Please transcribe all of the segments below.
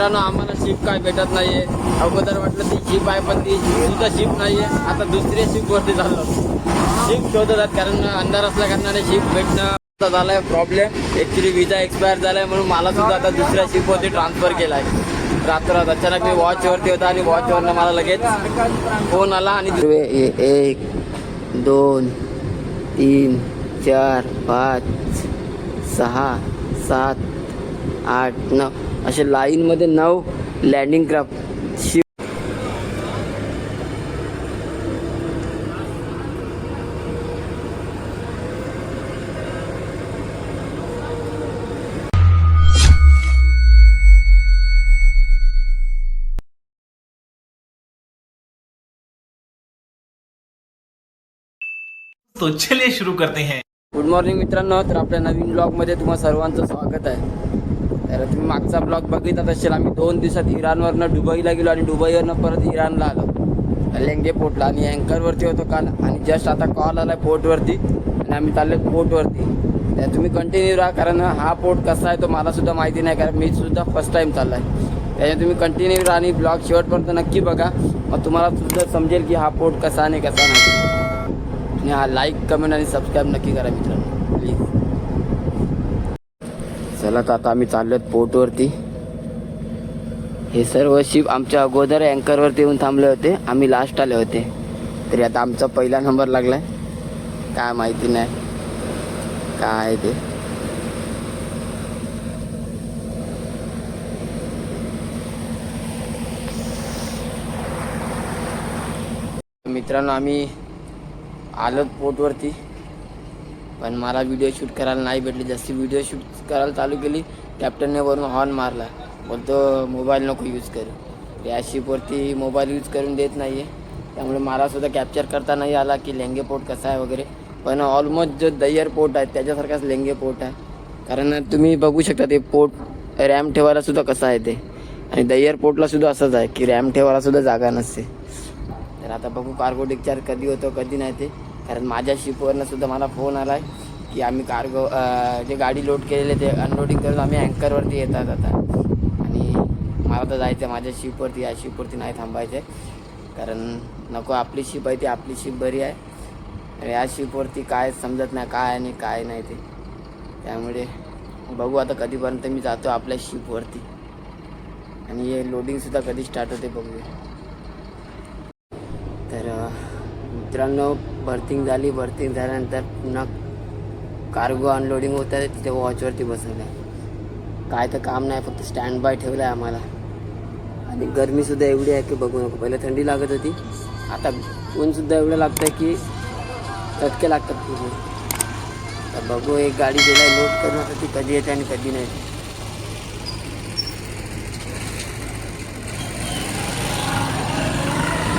मित्रांनो आम्हाला शिप काय भेटत नाहीये. अगोदर वाटलं ती शिप आहे पण ती सुद्धा शिप नाहीये. आता दुसऱ्या शिप वरती झालो शिप शोधतात कारण अंधार असल्या कारणाने शिप भेटणं झालाय प्रॉब्लेम ऍक्च्युली विजा एक्सपायर झालाय म्हणून मला सुद्धा आता दुसऱ्या शिप वरती ट्रान्सफर केलाय. रात्रात अचानक मी वॉच वरती होता आणि वॉच वरनं मला लगेच फोन आला आणि एक दोन तीन चार पाच सहा सात आठ नऊ. असे लाईनमध्ये नऊ लँडिंग क्राफ्ट शिप तो चलिए शुरू करते हैं। गुड मॉर्निंग मित्रांनो तर आपल्या नवीन ब्लॉगमध्ये तुम्हा सर्वांचं स्वागत आहे. तर तुम्ही मागचा ब्लॉग बघितला असेल आम्ही दोन दिवसात इराणवरनं दुबईला गेलो आणि दुबईवरनं परत इराणला आलो. लेंगे पोर्टला आणि अँकरवरती होतो काल आणि जस्ट आता कॉल आला आहे पोर्टवरती आणि आम्ही चाललो पोर्टवरती तर तुम्ही कंटिन्यू राहा कारण हा पोर्ट कसा आहे तो मलासुद्धा माहिती नाही कारण मी सुद्धा फर्स्ट टाईम चालला आहे त्याच्यात तुम्ही कंटिन्यू राहा आणि ब्लॉग शेवटपर्यंत नक्की बघा. मग तुम्हाला सुद्धा समजेल की हा पोर्ट कसा आणि कसा नाही. आणि हा लाईक कमेंट आणि सबस्क्राईब नक्की करा मित्रांनो. चला तर आता आम्ही चाललो आहेत पोर्टवरती. हे सर्व शिप आमच्या अगोदर अँकरवरती येऊन थांबले होते. आम्ही लास्ट आले होते. तरी आता आमचा पहिला नंबर लागला आहे काय माहिती नाही. काय आहे ते? मित्रांनो आम्ही आलो पोर्टवरती. पण मला व्हिडिओ शूट करायला नाही भेटली. जशी व्हिडिओ शूट करायला चालू केली कॅप्टनने वरून हॉर्न मारला. बोलतो मोबाईल नको यूज करू. रॅशिपवरती मोबाईल यूज करून देत नाही आहे त्यामुळे मलासुद्धा कॅप्चर करता नाही आला की लेंगे पोर्ट कसा आहे वगैरे. पण ऑलमोस्ट जो दय्यर पोर्ट आहे त्याच्यासारखाच लेंगे पोर्ट आहे. कारण तुम्ही बघू शकता ते पोर्ट रॅम ठेवायला सुद्धा कसं आहे ते. आणि दय्यर पोर्टला सुद्धा असंच आहे की रॅम ठेवायला सुद्धा जागा नसते. तर आता बघू कार्गो डिस्चार्ज कधी होतो कधी नाही ते. कारण माझ्या शिपवरनं सुद्धा मला फोन आला आहे की आम्ही कार्गो जे गाडी लोड केलेले ते अनलोडिंग करून आम्ही अँकरवरती येतात आता. आणि मला तर जायचं आहे माझ्या शिपवरती या शिपवरती नाही थांबायचं आहे कारण नको आपली शिप आहे ती आपली शिप बरी आहे. या शिपवरती काय समजत नाही काय आणि काय नाही ते. त्यामुळे बघू आता कधीपर्यंत मी जातो आपल्या शिपवरती आणि हे लोडिंगसुद्धा कधी स्टार्ट होते बघूया. तर मित्रांनो बर्थिंग झाली. बर्थिंग झाल्यानंतर पुन्हा कार्गो अनलोडिंग होत आहे. तिथे वॉचवरती बसवलं आहे. काय तर काम नाही फक्त स्टँड बाय ठेवलं आहे आम्हाला. आणि गरमीसुद्धा एवढी आहे की बघू नको. पहिले थंडी लागत होती. आता ऊनसुद्धा एवढं लागतं आहे की चटके लागतात पूर्ण. तर बघू एक गाडी गेला लोड करून ती कधी येते आणि कधी नाही येते.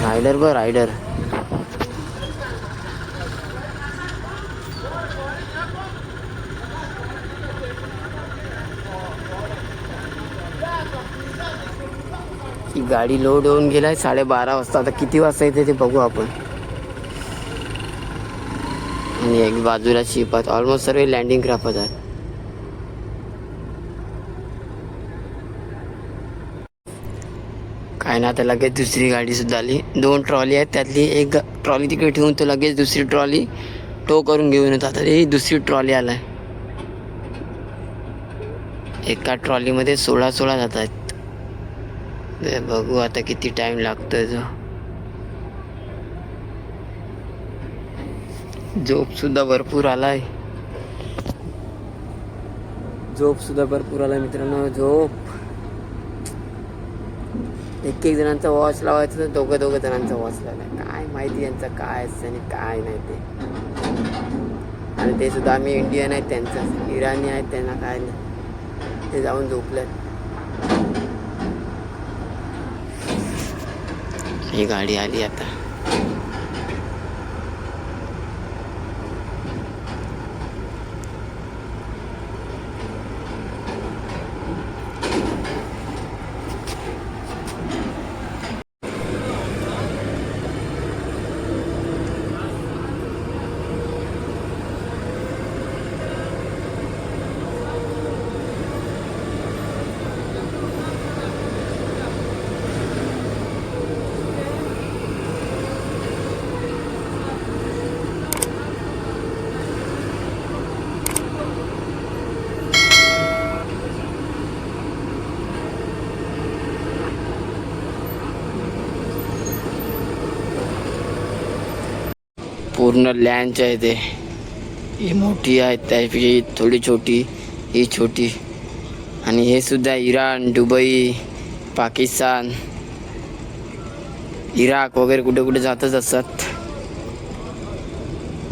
रायडर ब रायडर ही गाडी लोड होऊन गेलाय साडेबारा वाजता. आता किती वाजता येते ते बघू आपण. आणि एक बाजूला शिप आहेत ऑलमोस्ट सर्व लँडिंग क्राफ्ट आहेत. काय ना आता लगेच दुसरी गाडी सुद्धा आली. दोन ट्रॉली आहेत त्यातली एक ट्रॉली तिकडे ठेवून तो लगेच दुसरी ट्रॉली टो करून घेऊन येतो. आता ही दुसरी ट्रॉली आलाय. एका ट्रॉलीमध्ये सोळा सोळा जात आहेत. बघू आता किती टाइम लागतोय जो. झोप सुद्धा भरपूर आलाय. झोप सुद्धा भरपूर आलाय मित्रांनो झोप. एक एक जणांचा वॉच लावायचा तर दोघं दोघं जणांचा वॉच लावला काय माहिती यांचं काय असतं आणि काय नाही ते. आणि ते सुद्धा आम्ही इंडियन आहेत त्यांचं. इराणी आहेत त्यांना काय नाही. ते जाऊन झोपलेत. ही गाडी आली आता. पूर्ण लँच आहे ते. ही मोठी आहे त्यापेक्षा थोडी छोटी ही छोटी. आणि हे सुद्धा इराण दुबई पाकिस्तान. इराक वगैरे कुठे कुठे जातच असतात.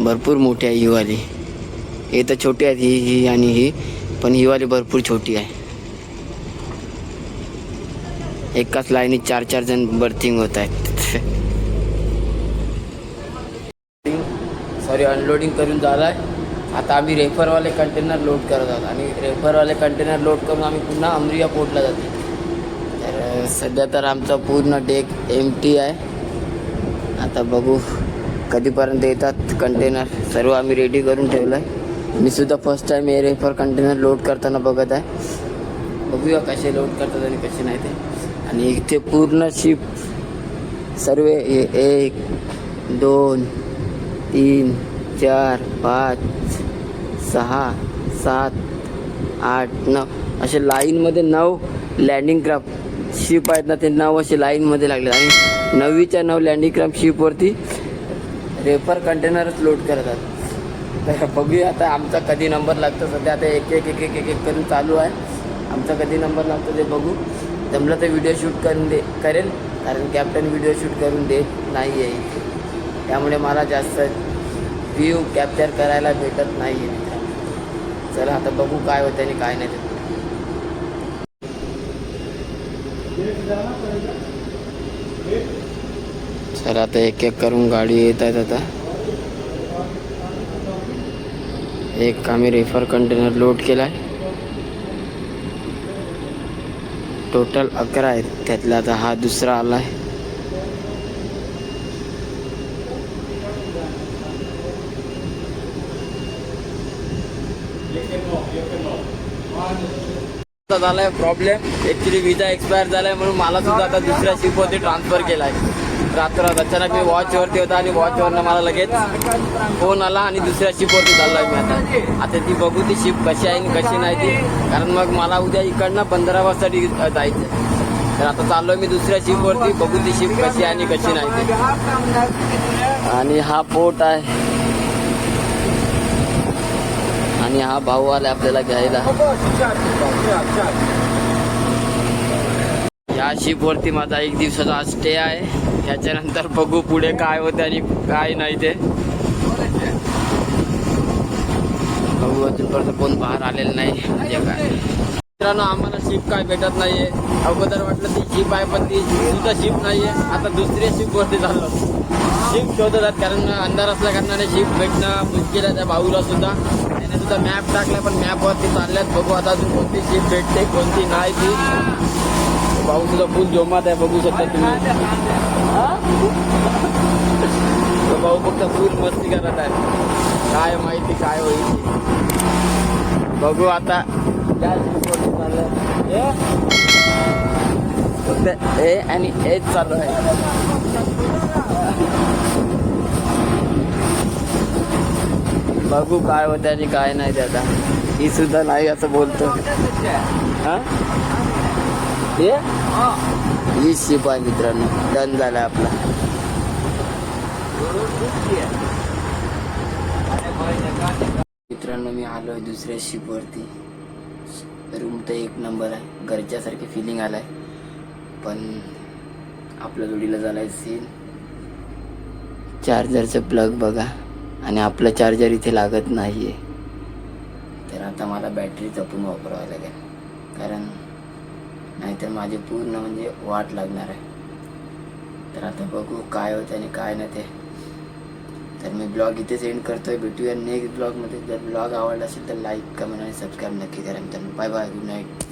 भरपूर मोठी आहे हिवाली हे तर छोटी आहेत ही ही आणि ही पण ही वाली भरपूर छोटी आहे. एकाच लाईनीत चार चार जण बर्थिंग होत आहेत. सॉरी अनलोडिंग करून झालाय. आता आम्ही रेफरवाले कंटेनर लोड करत आहोत आणि रेफरवाले कंटेनर लोड करून आम्ही पुन्हा अमरिया पोर्टला जाते तर सध्या तर आमचा पूर्ण डेक एम टी आहे. आता बघू कधीपर्यंत येतात कंटेनर सर्व आम्ही रेडी करून ठेवलं आहे मी सुद्धा फर्स्ट टाईम हे रेफर कंटेनर लोड करताना बघत आहे. बघूया कसे लोड करतात आणि कसे नाही ते. आणि इथे पूर्ण शिप सर्व एक दोन तीन चार पाच सहा सात आठ नऊ. असे लाईनमध्ये नऊ लँडिंग क्राफ्ट शिप आहेत ना ते नऊ असे लाईनमध्ये लागले आणि नववीच्या नऊ लँडिंग क्राफ्ट शिपवरती रेफर कंटेनरच लोड करतात. तर बघूया आता आमचा कधी नंबर लागतो. सध्या आता एक एक एक एक एक एक करून चालू आहे. आमचा कधी नंबर लागतो ते बघू. जमलं तर व्हिडिओ शूट करून दे करेल कारण कॅप्टन व्हिडिओ शूट करून देत नाही आहे त्यामुळे मला जास्त व्ह्यू कॅप्चर करायला भेटत नाही आहे मित्रांनो. चला आता बघू काय होतं आणि काय नाही ते. चला आता एक एक करून गाडी येत आहेत आता. एक आम्ही रेफर कंटेनर लोड केला आहे टोटल अकरा आहेत. त्यातला आता हा दुसरा आला आहे झालाय प्रॉब्लेम ऍक्च्युली विजा एक्सपायर झालाय म्हणून मला सुद्धा आता दुसऱ्या शिपवरती ट्रान्सफर केलाय. रात्र अचानक मी वॉचवरती होता आणि वॉचवरनं मला लगेच फोन आला आणि दुसऱ्या शिपवरती चाललोय मी आता. आता ती बघू ती शिप कशी आहे आणि कशी नाही ती. कारण मग मला उद्या इकडनं पंधरा वाजसाठी जायचं तर आता चाललोय मी दुसऱ्या शिपवरती बघू ती शिप कशी आहे आणि कशी नाही आणि हा पोर्ट आहे. आणि हा भाऊ आला आपल्याला घ्यायला. या शिपवरती माझा एक दिवसाचा स्टे आहे. ह्याच्यानंतर बघू पुढे काय होते आणि काय नाही ते. बघू अजूनपर्यंत कोण बाहेर आलेलं नाही. म्हणजे काय? मित्रांनो आम्हाला शिप काय भेटत नाहीये. अगोदर वाटलं ती शिप आहे पण ती सुद्धा शिप नाहीये. आता दुसऱ्या शिपवरती झालं शिप शोधतात कारण अंधार असल्या कारणाने शिप भेटणं मुश्किल आहे त्या भाऊला सुद्धा. त्याने सुद्धा मॅप टाकला पण मॅपवरती चालल्यात. बघू आता अजून कोणती जीप भेटते कोणती नाही ती. भाऊ सुद्धा फुल जोमात आहे बघू शकता तुम्ही. भाऊ फक्त फुल मस्ती करत आहे. काय माहिती काय होईल बघू आता. चाललंय. हे? फक्त ए आणि एच चालू आहे. बघू काय होतं आणि काय नाही ते आता. ही सुद्धा नाही असं बोलतो. हा? ही? शिप आहे मित्रांनो. डन झाला आपला. मित्रांनो मी आलो आहे दुसऱ्या शिपवरती. रूम तर एक नंबर आहे. घरच्यासारखी फिलिंग आलाय. पण आपल्या जोडीला झालाय सीन चार्जरचं प्लग बघा. आणि आपलं चार्जर इथे लागत नाही आहे तर आता मला बॅटरी जपून वापरावं लागेल. कारण नाहीतर माझी पूर्ण म्हणजे वाट लागणार आहे. तर आता बघू काय होतं आणि काय नाही ते. तर मी ब्लॉग इथेच एंड करतोय. भेटूया नेक्स्ट ब्लॉगमध्ये जर ब्लॉग आवडला असेल तर लाईक कमेंट आणि सबस्क्राईब नक्की करा मित्रांनो. Bye bye good night